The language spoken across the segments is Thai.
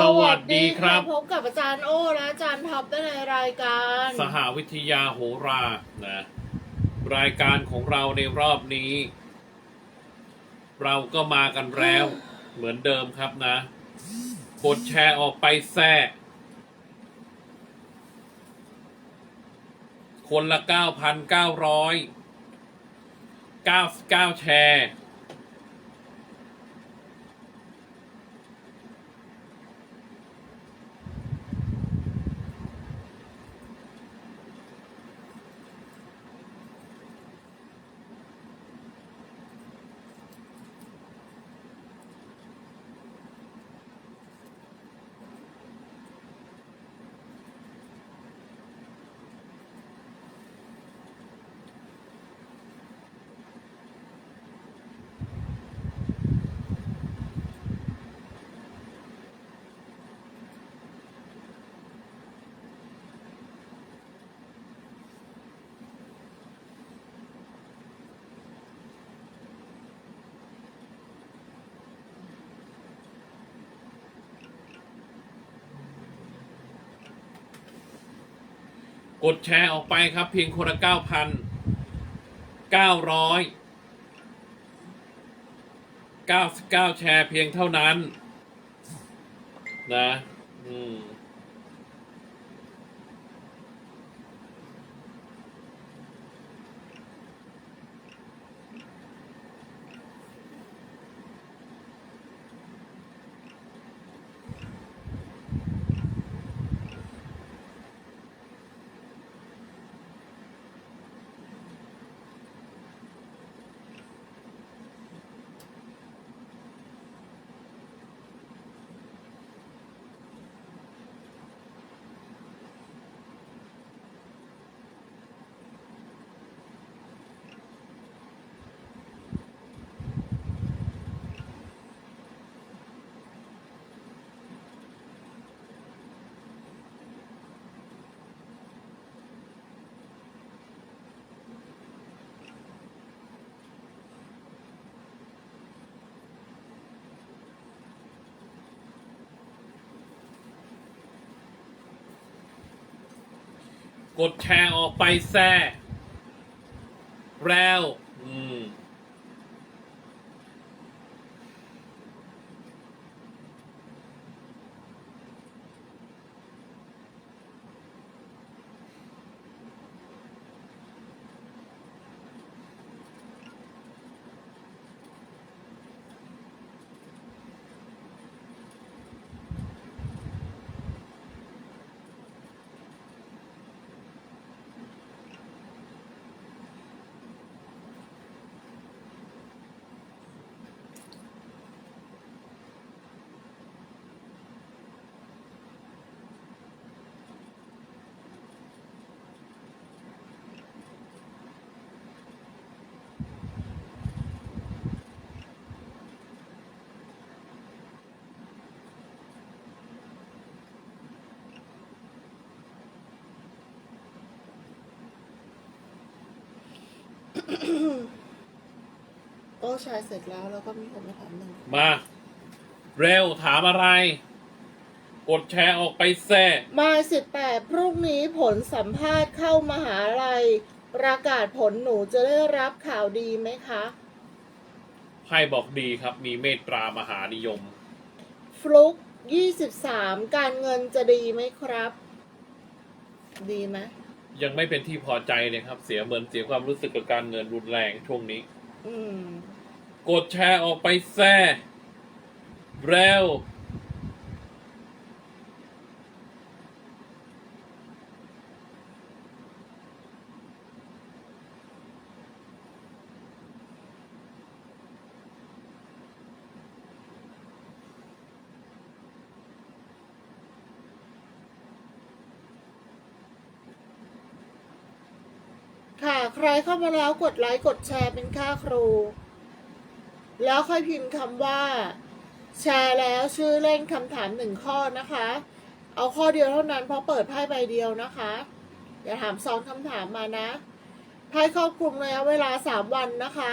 สวัสดีครับ พบกับอาจารย์โอ้และอาจารย์ท็อปได้ในรายการ สหวิทยาโหรานะรายการของเราในรอบนี้ เราก็มากันแล้ว เหมือนเดิมครับนะ กดแชร์ออกไปแท้คนละ 9,999 แชร์ กดแชร์ออกไปครับ เพียงคนละเก้าพันเก้าร้อยเก้าสิบเก้าแชร์เพียงเท่านั้น นะ อืม กดแชร์ออกไปแซ่แล้ว อืม โอ้แชร์เสร็จแล้วแล้วก็มีคนมาถามหนึ่งมา เร็วถามอะไร กดแชร์ออกไปแซ่มาสิบแปดพรุ่งนี้ผลสัมภาษณ์เข้ามหาลัย ประกาศผลหนูจะได้รับข่าวดีไหมคะ ไพ่บอกดีครับ มีเมตตามหานิยม ฟลุกยี่สิบสามการเงินจะดีไหมครับ ดีไหมยังไม่เป็นที่พอใจเลยครับ เสียเหมือนเสียความรู้สึกกับการเงินรุนแรงช่วงนี้ อืม กดแชร์ออกไปแซ่เร็วค่ะ ใครเข้ามาแล้วกดไลค์ กดแชร์เป็นค่าครู แล้วค่อยพิมพ์คำว่า แชร์แล้วชื่อเล่นคำถามหนึ่งข้อนะคะ เอาข้อเดียวเท่านั้นเพราะเปิดไพ่ใบเดียวนะคะ อย่าถามซองคำถามมานะไพ่ครอบคลุมระยะเวลาสามวันนะคะ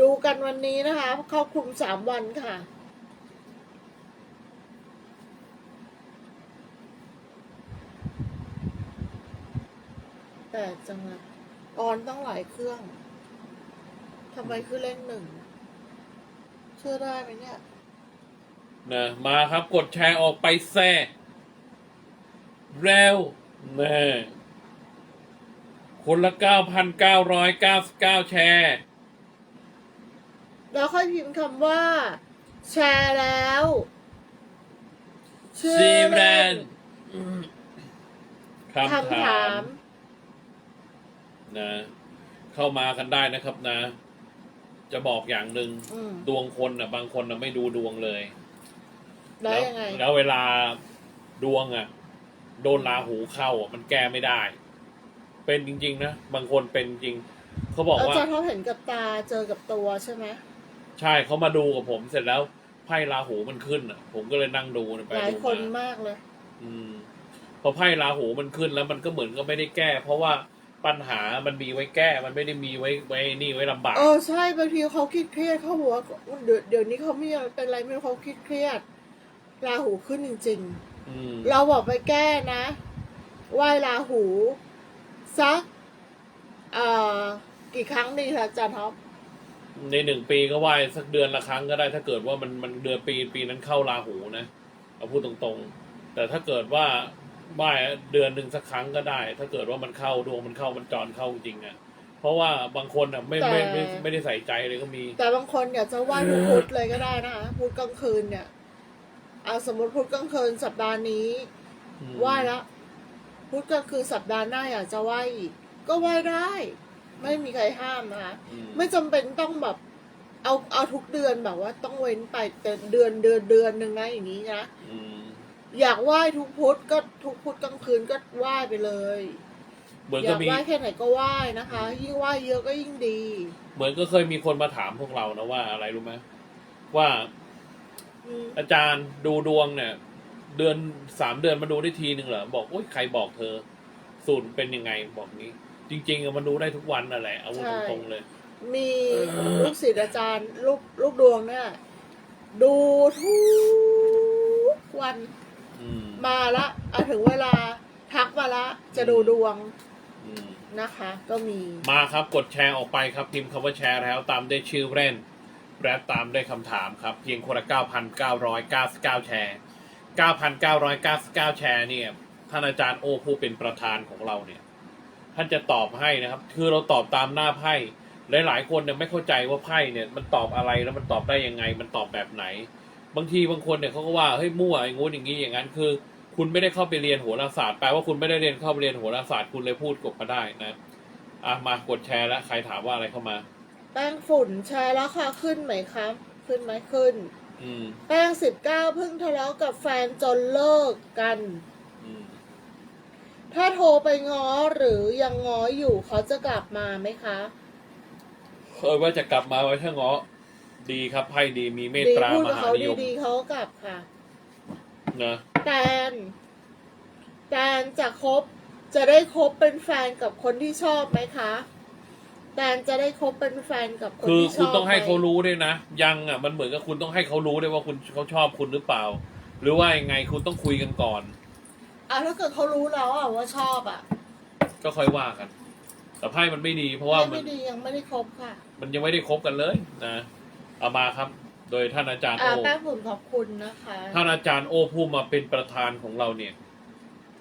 ดูกันวันนี้นะคะครอบคลุมสามวันค่ะแต่จังเละออนต้องหลายเครื่องทำไมคือเล่นหนึ่ง เชื่อได้ไหมเนี่ยนะมาครับกดแชร์ออกไปแซ่เร็วแน่คนละเก้าพันเก้าร้อยเก้าสิบเก้าแชร์แล้วค่อยพิมพ์คำว่า แชร์แล้วชื่อซีแบรเล่นนด์อืมคำคำถาถามม นะ เข้ามากันได้นะครับนะ จะบอกอย่างหนึ่งอืมดวงคนนะบางคนนะไม่ดูดวงเลย แล้วยังไง แล้วเวลาดวงอะ โดนราหูเข้าอะมันแก้ไม่ได้ เป็นจริง ๆ นะบางคนเป็นจริง เขาบอกอาว่า จารย์เขาเห็นกับตาเจอกับตัวใช่ไหมใช่เขามาดูกับผมเสร็จแล้วไพ่ราหูมันขึ้นอะ ผมก็เลยนั่งดูนะไปหลายดูคนมามากเลย อืม พอไพ่ราหูมันขึ้นแล้วมันก็เหมือนก็ไม่ได้แก้ เพราะว่า ปัญหามันมีไว้แก้ มันไม่ได้มีไว้ไว้นี่ไว้ลำบาก เออใช่บางทีเขาคิดเครียดเขาบอกว่าเดี๋ยวเดี๋ยวนี้เขาไม่เป็นไรไม่รู้เขาคิดเครียดราหูขึ้นจริง อืม ๆ เราบอกไปแก้นะไหว้ราหูสักเอ่อกี่ครั้งดีคะอาจารย์ท็อปในหนึ่งปีก็ไหว้สักเดือนละครั้งก็ได้ ถ้าเกิดว่ามันมันเดือนปีปีนั้นเข้าราหูนะ เอาพูดตรงๆ แต่ถ้าเกิดว่า ไหว้เดือนหนึ่งสักครั้งก็ได้ ถ้าเกิดว่ามันเข้าดวงมันเข้ามันจรเข้าจริงๆอะเพราะว่าบางคนอะไม่ไม่ไม่ไม่ไม่ได้ใส่ใจเลยก็มี แต่บางคนอยากจะไหว้ทุกพุธเลยก็ได้นะคะพุธกลางคืนเนี่ยเอาสมมติพุธกลางคืนสัปดาห์นี้อืมไหว้ละพุธกลางคืนสัปดาห์หน้าอยากจะไหว้อีกก็ไหว้ได้ ไม่มีใครห้ามนะคะอืมไม่จำเป็นต้องแบบ เอาเอาทุกเดือนแบบว่าต้องเว้นไปแต่เดือนเดือนเดือนหนึ่งนะอย่างนี้นะ อืมอยากไหว้ทุกพุธก็ทุกพุธกลางคืนก็ไหว้ไปเลย เหมือนอก็ยากมี ไหว้แค่ไหนก็ไหว้นะคะ ยิ่งไหว้เยอะก็ยิ่งดี เหมือนก็เคยมีคนมาถามพวกเรานะว่าอะไรรู้ไหมว่าอืมอาจารย์ดูดวงเนี่ย เดือนสามเดือนมาดูได้ทีหนึ่งเหรอบอกโอ๊ยใครบอกเธอ สูตรเป็นยังไงบอกนี้ จริง ๆอะมันดูได้ทุกวันนั่นแหละเอาพูดตรงๆเลย มีลูกศิษย์อาจารย์ลูกลูกดวงเนี่ย ดูทุกวันอื มาละเอาถึงเวลาทักมาละ จะดูดวงอืมนะคะ ก็มี มาครับกดแชร์ออกไปครับพิมพ์คำว่าแชร์แล้วตามด้วยชื่อเล่นและตามด้วยคำถามครับ เพียงคนละ9,999 แชร์ 9,999 แชร์เนี่ยท่านอาจารย์โอผู้เป็นประธานของเราเนี่ย ท่านจะตอบให้นะครับ คือเราตอบตามหน้าไพ่หลายๆคนเนี่ยไม่เข้าใจว่าไพ่เนี่ย มันตอบอะไรแล้วมันตอบได้ยังไง มันตอบแบบไหน บางทีบางคนเนี่ยเขาก็ว่าเฮ้ยมั่วอย่างงู้นอย่างนี้อย่างนั้นคือ คุณไม่ได้เข้าไปเรียนโหราศาสตร์แปลว่าคุณไม่ได้เรียนเข้าไปเรียนโหราศาสตร์คุณเลยพูดกบมาได้นะอะมากดแชร์แล้วใครถามว่าอะไรเข้ามา แป้งฝุ่นแชร์แล้วค่ะขึ้นไหมครับ ขึ้นไหมขึ้น อืม แป้งสิบเก้าเพิ่งทะเลาะกับแฟนจนเลิกกัน อืม ถ้าโทรไปง้อหรือยังง้ออยู่เขาจะกลับมาไหมคะเออว่าจะกลับมาไว้ถ้าง้อ ดีครับไพ่ดีมีเมตดีตราพูดมกับหาเขานิยมดีๆเขาก็กลับค่ะ นะแตนแตนจะคบจะได้คบเป็นแฟนกับคนที่ชอบไหมคะแตนจะได้คบเป็นแฟนกับคนคือที่ชอบคุณต้องให้เขาไมรู้ด้วยนะ ยังอะมันเหมือนกับคุณต้องให้เขารู้ด้วยว่าคุณเขาชอบคุณหรือเปล่า หรือว่ายังไงคุณต้องคุยกันก่อน อะถ้าเกิดเขารู้แล้วอะว่าชอบอะก็ค่อยว่ากัน แต่ไพ่มันไม่ดี เพราะว่าไม่มันไม่ดียังไม่ได้คบค่ะ มันยังไม่ได้คบกันเลยนะ เอามาครับ โดยท่านอาจารย์อ่าโอ แป้งฝุ่นขอบคุณนะคะท่านอาจารย์โอผู้มาเป็นประธานของเราเนี่ย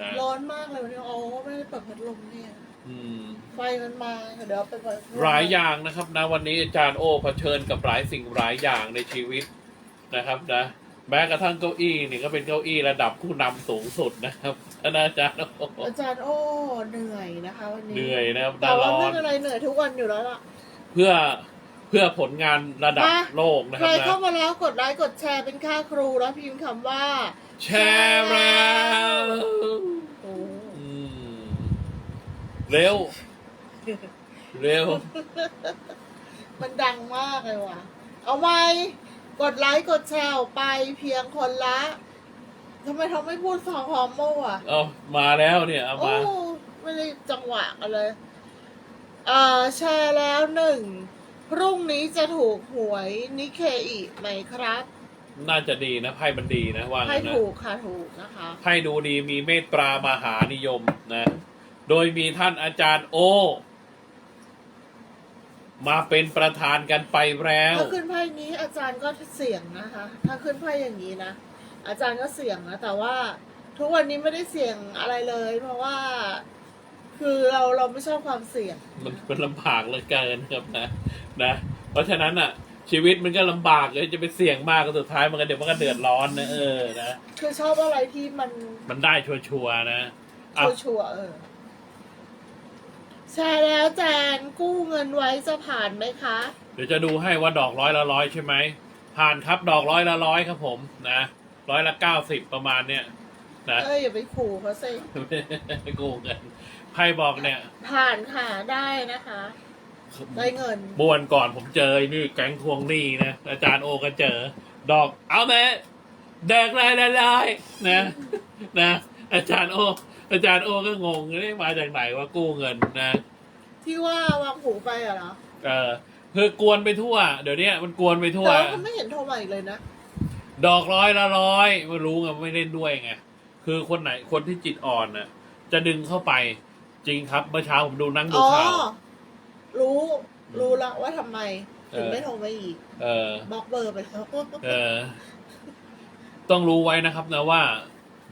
นะร้อนมากเลยวันนี้อ๋อไม่ได้เปิดพัดลมเนี่ย อืม ไฟมันมาเดี๋ยวเอาไปเปิดพัดลมหลายอย่างนะครับนะวันนี้อาจารย์โอเผชิญกับหลายสิ่งหลายอย่างในชีวิตนะครับนะแม้กระทั่งเก้าอี้นี่ก็เป็นเก้าอี้ระดับผู้นำสูงสุดนะครับท่านอาจารย์โออาจารย์โอ้เหนื่อยนะคะ วันนี้เหนื่อยนะครับแต่ดาว่าร้อไม่นเป็นไรเหนื่อยทุกวันอยู่แล้วล่ะ เพื่อ เพื่อผลงานระดับมาโลกนะคใครรับนะเข้ามาแล้วกดไลค์กดแชร์เป็นค่าครูแล้วพิมพ์คำว่าแชร์แล้วโอ้อืมเร็ว เร็ว มันดังมากเลยว่ะ เอาไหมกดไลค์กดแชร์ออกไปเพียงคนละทำไมเขาไม่พูดสองหอมโม่อะเอามาแล้วเนี่ยเอาโอ้ มา ไม่ได้จังหวะกันเลย เอ่อแชร์แล้วหนึ่ง พรุ่งนี้จะถูกหวยนิเคอีไหมครับน่าจะดีนะไพ่มันดีนะว่าให้งั้นนะถูกค่ะถูกนะคะ ไพ่ดูดีมีเมตตามหานิยมนะ โดยมีท่านอาจารย์โอ มาเป็นประธานกันไปแล้ว ถ้าขึ้นไพ่นี้อาจารย์ก็เสี่ยงนะคะ ถ้าขึ้นไพ่อย่างนี้นะ อาจารย์ก็เสี่ยงนะ แต่ว่าทุกวันนี้ไม่ได้เสี่ยงอะไรเลย เพราะว่า คือเราเราไม่ชอบความเสี่ยง มันมันลำบากเหลือเกินครับนะนะ เพราะฉะนั้นอะ ชีวิตมันก็ลำบากเลยจะไปเสี่ยงมากก็สุดท้ายมันก็เดี๋ยวมันก็เดือดร้อนนะเออนะคือชอบอะไรที่มันมันได้ชัวร์ๆนะอะชัวร์ๆเออแชร์แล้วแจนกู้เงินไว้จะผ่านไหมคะ เดี๋ยวจะดูให้ว่าดอกร้อยละร้อยใช่ไหมผ่านครับดอกร้อยละร้อยครับผมนะร้อยละเก้าสิบประมาณเนี้ย นะ เอ้ยอย่าไปขู่เขาสิโกงกันไพ่บอกเนี่ย ผ่านค่ะได้นะคะ ได้เงิน บวนก่อนผมเจอไอ้นี่แก๊งทวงหนี้นะอาจารย์โอก็เจอ ดอกเอาไหมแดกเลยเลยเลยนะนะ อาจารย์โอ อาจารย์โอก็งงนี่มาจากไหนว่ากู้เงินนะที่ว่าวางหูไปอะเหรอเออคือกวนไปทั่ว เดี๋ยวนี้มันกวนไปทั่ว แต่ว่าก็ไม่เห็นโทรมาอีกเลยนะ ดอกร้อยละร้อยไม่รู้ไงไม่เล่นด้วยไง คือคนไหนคนที่จิตอ่อนน่ะ จะดึงเข้าไปจริงครับเมื่อเช้าผมดูนั่งดูอ๋อ ข่าว รู้ รู้ละว่าทำไม ถึงเออไม่โทรมาอีกเออ บล็อกเบอร์ไปแล้วเออ ต้องรู้ไว้นะครับนะว่า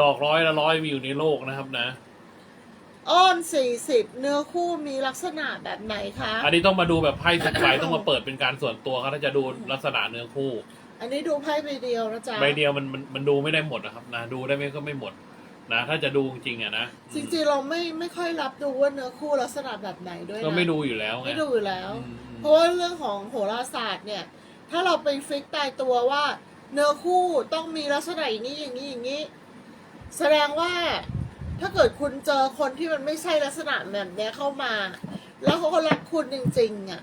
ดอกร้อยละร้อยมีอยู่ในโลกนะครับนะ อ้อนสี่สิบเนื้อคู่มีลักษณะแบบไหนคะ อันนี้ต้องมาดูแบบไพ่สุดไฟต้องมาเปิดเป็นการส่วนตัวครับถ้าจะดูลักษณะเนื้อคู่ อันนี้ดูไพ่ใบเดียวนะจ๊ะใบเดียวมันมันมันดูไม่ได้หมดนะครับนะดูได้ไหมก็ไม่หมด นะ ถ้าจะดูจริงๆอะนะจริงๆเราไม่ไม่ค่อยรับดูว่าเนื้อคู่ลักษณะแบบไหนด้วยนะก็ไม่ดูอยู่แล้วไงไม่ดูอยู่แล้ว อืมเพราะว่าเรื่องของโหราศาสตร์เนี่ย ถ้าเราไปฟิกตายตัวว่า เนื้อคู่ต้องมีลักษณะอย่างนี้อย่างนี้อย่างนี้ แสดงว่าถ้าเกิดคุณเจอคนที่มันไม่ใช่ลักษณะแบบเนี้ยเข้ามา แล้วเขาก็รักคุณจริงๆอะ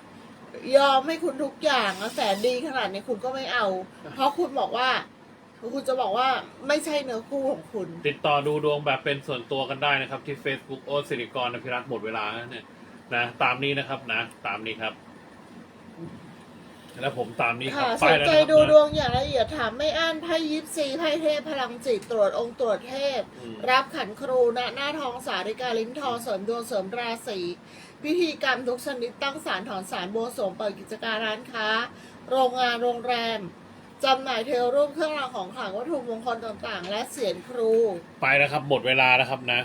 ยอมให้คุณทุกอย่างแสนดีขนาดนี้คุณก็ไม่เอา เพราะคุณบอกว่า คุณจะบอกว่าไม่ใช่เนื้อคู่ของคุณ ติดต่อดูดวงแบบเป็นส่วนตัวกันได้นะครับ ที่ Facebook โอสิริกรอภิรัตน์หมดเวลาแล้วเนี่ยนะ ตามนี้นะครับนะ ตามนี้ครับ แล้วผมตามนี้ครัค่ะบสไปนแล้วใจนะครับดูนะดวงอย่างละเอียดถามไม่อั้นไพ่ยิปซีไพ่เทพพลังจิตตรวจองค์ตรวจเทพ อืม รับขันครูณหน้าทองสาริกาลิ้นทองเสริมดวงเสริมราศีพิธีกรรมทุกชนิดตั้งสารถอนสารบวงสรวงเปิดกิจการร้านค้า โรงงานโรงแรมจำหน่ายเทวรูปเครื่องรางของขลังวัตถุมงคลต่างๆ และเสียนครู ไปแล้วครับ หมดเวลาแล้วครับนะ